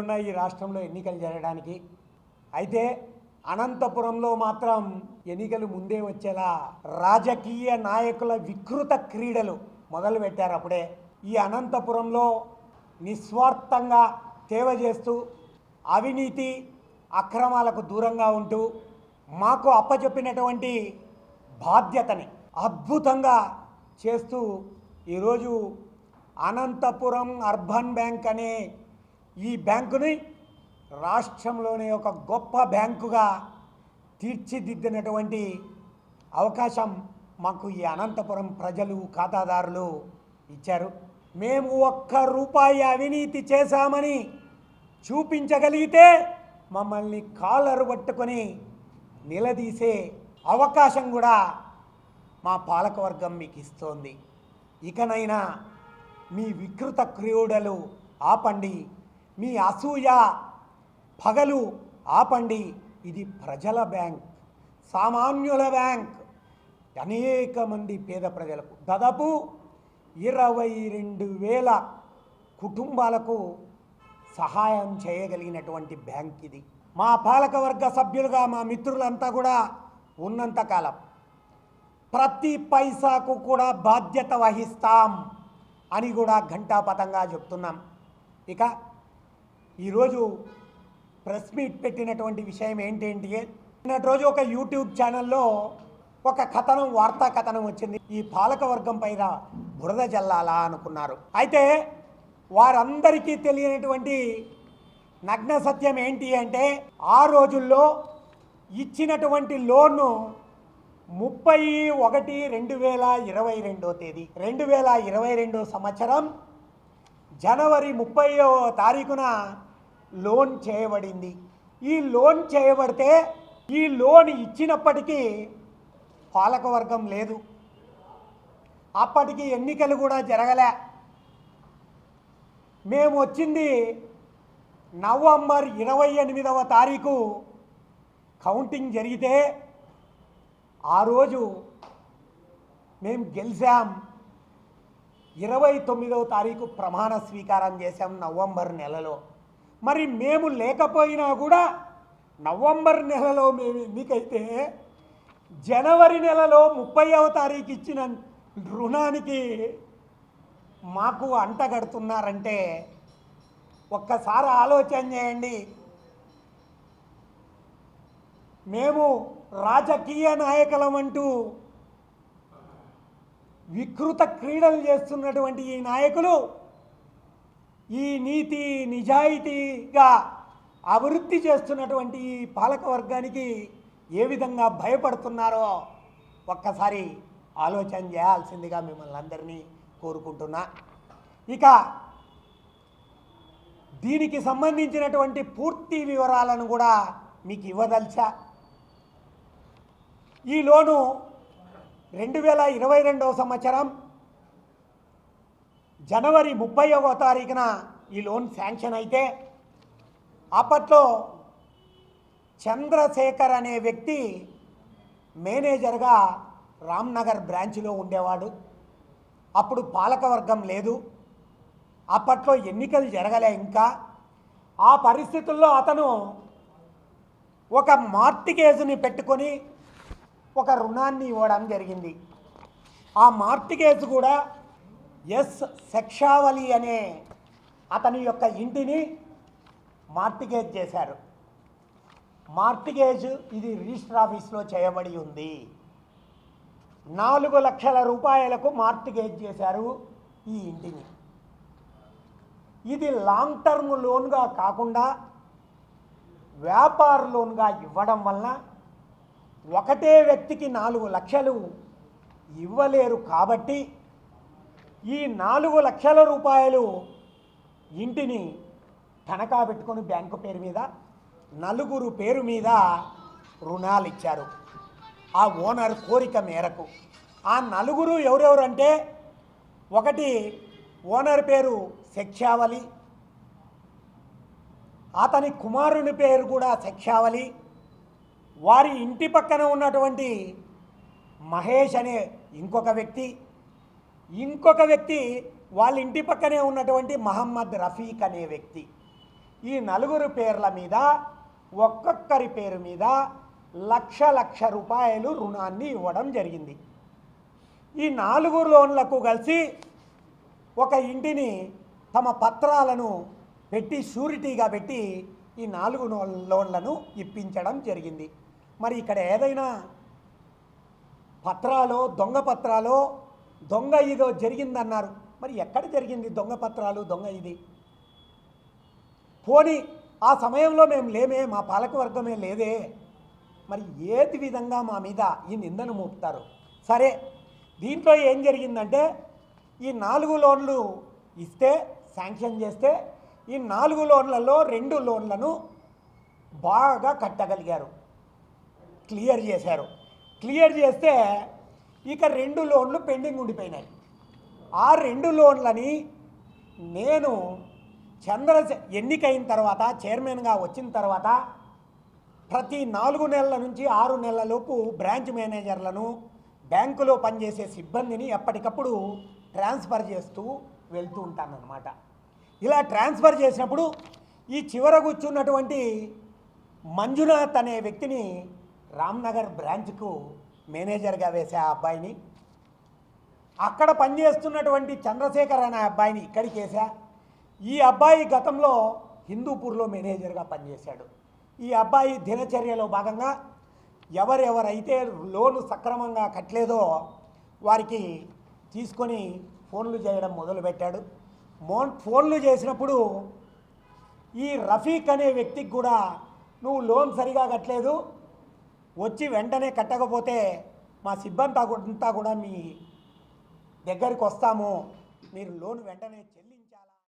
ఉన్నాయి ఈ రాష్ట్రంలో ఎన్నికలు జరగడానికి. అయితే అనంతపురంలో మాత్రం ఎన్నికలు ముందే వచ్చేలా రాజకీయ నాయకుల వికృత క్రీడలు మొదలుపెట్టారు అప్పుడే. ఈ అనంతపురంలో నిస్వార్థంగా సేవ చేస్తూ అవినీతి అక్రమాలకు దూరంగా ఉంటూ మాకు అప్పచెప్పినటువంటి బాధ్యతని అద్భుతంగా చేస్తూ ఈరోజు అనంతపురం అర్బన్ బ్యాంక్ అనే ఈ బ్యాంకుని రాష్ట్రంలోనే ఒక గొప్ప బ్యాంకుగా తీర్చిదిద్దినటువంటి అవకాశం మాకు ఈ అనంతపురం ప్రజలు ఖాతాదారులు ఇచ్చారు. మేము ఒక్క రూపాయి అవినీతి చేశామని చూపించగలిగితే మమ్మల్ని కాలరు పట్టుకొని నిలదీసే అవకాశం కూడా మా పాలకవర్గం మీకు ఇస్తోంది. ఇకనైనా మీ వికృత క్రీడలు ఆపండి. మీ అసూయ పగలు ఆపండి. ఇది ప్రజల బ్యాంక్ సామాన్యుల బ్యాంక్. అనేక మంది పేద ప్రజలకు దాదాపు ఇరవై రెండు వేల కుటుంబాలకు సహాయం చేయగలిగినటువంటి బ్యాంక్ ఇది. మా పాలకవర్గ సభ్యులుగా మా మిత్రులంతా కూడా ఉన్నంతకాలం ప్రతి పైసాకు కూడా బాధ్యత వహిస్తాం అని కూడా ఘంటాపథంగా చెప్తున్నాం. ఇక ఈరోజు ప్రెస్ మీట్ పెట్టినటువంటి విషయం ఏంటేంటి నిన్నటి రోజు ఒక యూట్యూబ్ ఛానల్లో ఒక కథనం వార్తా కథనం వచ్చింది. ఈ పాలకవర్గం పైన బురద జల్లాలా అనుకున్నారు. అయితే వారందరికీ తెలియనటువంటి నగ్న సత్యం ఏంటి అంటే ఆ రోజుల్లో ఇచ్చినటువంటి లోను ముప్పై ఒకటి రెండు వేల ఇరవై రెండో తేదీ రెండు వేల ఇరవై రెండో సంవత్సరం జనవరి ముప్పైవ తారీఖున లోన్ చేయబడింది. ఈ లోన్ చేయబడితే ఈ లోన్ ఇచ్చినప్పటికీ పాలకవర్గం లేదు. అప్పటికి ఎన్నికలు కూడా జరగలే. మేము వచ్చింది నవంబర్ ఇరవై ఎనిమిదవ తారీఖు. కౌంటింగ్ జరిగితే ఆ రోజు మేము గెలిచాం. ఇరవై తొమ్మిదవ తారీఖు ప్రమాణ స్వీకారం చేశాం నవంబర్ నెలలో. మరి మేము లేకపోయినా కూడా నవంబర్ నెలలో మేము ఎన్నికైతే జనవరి నెలలో ముప్పైవ తారీఖు ఇచ్చిన రుణానికి మాకు అంటగడుతున్నారంటే ఒక్కసారి ఆలోచన చేయండి. మేము రాజకీయ నాయకులం అంటూ వికృత క్రీడలు చేస్తున్నటువంటి ఈ నాయకులు ఈ నీతి నిజాయితీగా అభివృద్ధి చేస్తున్నటువంటి ఈ పాలక వర్గానికి ఏ విధంగా భయపడుతున్నారో ఒక్కసారి ఆలోచన చేయాల్సిందిగా మిమ్మల్ని అందరినీ కోరుకుంటున్నా. ఇక దీనికి సంబంధించినటువంటి పూర్తి వివరాలను కూడా మీకు ఇవ్వదలిచా. ఈ లోను రెండు వేల ఇరవై రెండవ సంవత్సరం జనవరి ముప్పైవ తారీఖున ఈ లోన్ శాంక్షన్ అయితే అప్పట్లో చంద్రశేఖర్ అనే వ్యక్తి మేనేజర్గా రామ్నగర్ బ్రాంచ్లో ఉండేవాడు. అప్పుడు పాలకవర్గం లేదు. అప్పట్లో ఎన్నికలు జరగలే ఇంకా. ఆ పరిస్థితుల్లో అతను ఒక మార్టిగేజ్ని పెట్టుకొని ఒక రుణాన్ని ఇవ్వడం జరిగింది. ఆ మార్టిగేజ్ కూడా ఎస్ శక్షావలి అనే అతని యొక్క ఇంటిని మార్టిగేజ్ చేశారు. మార్టిగేజ్ ఇది రిజిస్టర్ ఆఫీస్లో చేయబడి ఉంది. నాలుగు లక్షల రూపాయలకు మార్టిగేజ్ చేశారు ఈ ఇంటిని. ఇది లాంగ్ టర్మ్ లోన్గా కాకుండా వ్యాపార లోన్గా ఇవ్వడం వలన ఒకటే వ్యక్తికి నాలుగు లక్షలు ఇవ్వలేరు కాబట్టి ఈ నాలుగు లక్షల రూపాయలు ఇంటిని తనఖా పెట్టుకొని బ్యాంకు పేరు మీద నలుగురు పేరు మీద రుణాలు ఇచ్చారు. ఆ ఓనర్ కోరిక మేరకు. ఆ నలుగురు ఎవరెవరు అంటే ఒకటి ఓనర్ పేరు శక్షావలి అతని కుమారుని పేరు కూడా శక్షావలి వారి ఇంటి పక్కన ఉన్నటువంటి మహేష్ అనే ఇంకొక వ్యక్తి ఇంకొక వ్యక్తి వాళ్ళ ఇంటి పక్కనే ఉన్నటువంటి మహమ్మద్ రఫీక్ అనే వ్యక్తి. ఈ నలుగురు పేర్ల మీద ఒక్కొక్కరి పేరు మీద లక్ష లక్ష రూపాయలు రుణాన్ని ఇవ్వడం జరిగింది. ఈ నాలుగు లోన్లకు కలిసి ఒక ఇంటిని తమ పత్రాలను పెట్టి షూరిటీగా పెట్టి ఈ నాలుగు లోన్లను ఇప్పించడం జరిగింది. మరి ఇక్కడ ఏదైనా పత్రాలు దొంగ పత్రాలు దొంగ ఇదో జరిగిందన్నారు. మరి ఎక్కడ జరిగింది దొంగ పత్రాలు దొంగ ఇది? పోని ఆ సమయంలో మేము లేమే మా పాలకవర్గమే లేదే. మరి ఏది విధంగా మా మీద ఈ నిందను మోపుతారు? సరే దీంట్లో ఏం జరిగిందంటే ఈ నాలుగు లోన్లు ఇస్తే శాంక్షన్ చేస్తే ఈ నాలుగు లోన్లలో రెండు లోన్లను బాగా కట్టగలిగారు. క్లియర్ చేశారు. క్లియర్ చేస్తే ఇక రెండు లోన్లు పెండింగ్ ఉండిపోయినాయి. ఆ రెండు లోన్లని నేను చంద్ర ఎన్నికైన తర్వాత చైర్మన్గా వచ్చిన తర్వాత ప్రతి నాలుగు నెలల నుంచి ఆరు నెలలలోపు బ్రాంచ్ మేనేజర్లను బ్యాంకులో పనిచేసే సిబ్బందిని ఎప్పటికప్పుడు ట్రాన్స్ఫర్ చేస్తూ వెళ్తూ ఉంటానన్నమాట. ఇలా ట్రాన్స్ఫర్ చేసినప్పుడు ఈ చివర కూర్చున్నటువంటి మంజునాథ్ అనే వ్యక్తిని రామ్నగర్ బ్రాంచ్కు మేనేజర్గా వేసే ఆ అబ్బాయిని అక్కడ పనిచేస్తున్నటువంటి చంద్రశేఖర్ అనే అబ్బాయిని ఇక్కడికి వేసా. ఈ అబ్బాయి గతంలో హిందూపూర్లో మేనేజర్గా పనిచేశాడు. ఈ అబ్బాయి దినచర్యలో భాగంగా ఎవరెవరైతే లోను సక్రమంగా కట్టలేదో వారికి తీసుకొని ఫోన్లు చేయడం మొదలుపెట్టాడు. మోన్ ఫోన్లు చేసినప్పుడు ఈ రఫీక్ అనే వ్యక్తికి కూడా నువ్వు లోన్ సరిగా కట్టలేదు వచ్చి వెంటనే కట్టకపోతే మా సిబ్బంది అంతా కూడా మీ దగ్గరికి వస్తాము. మీరు లోన్ వెంటనే చెల్లి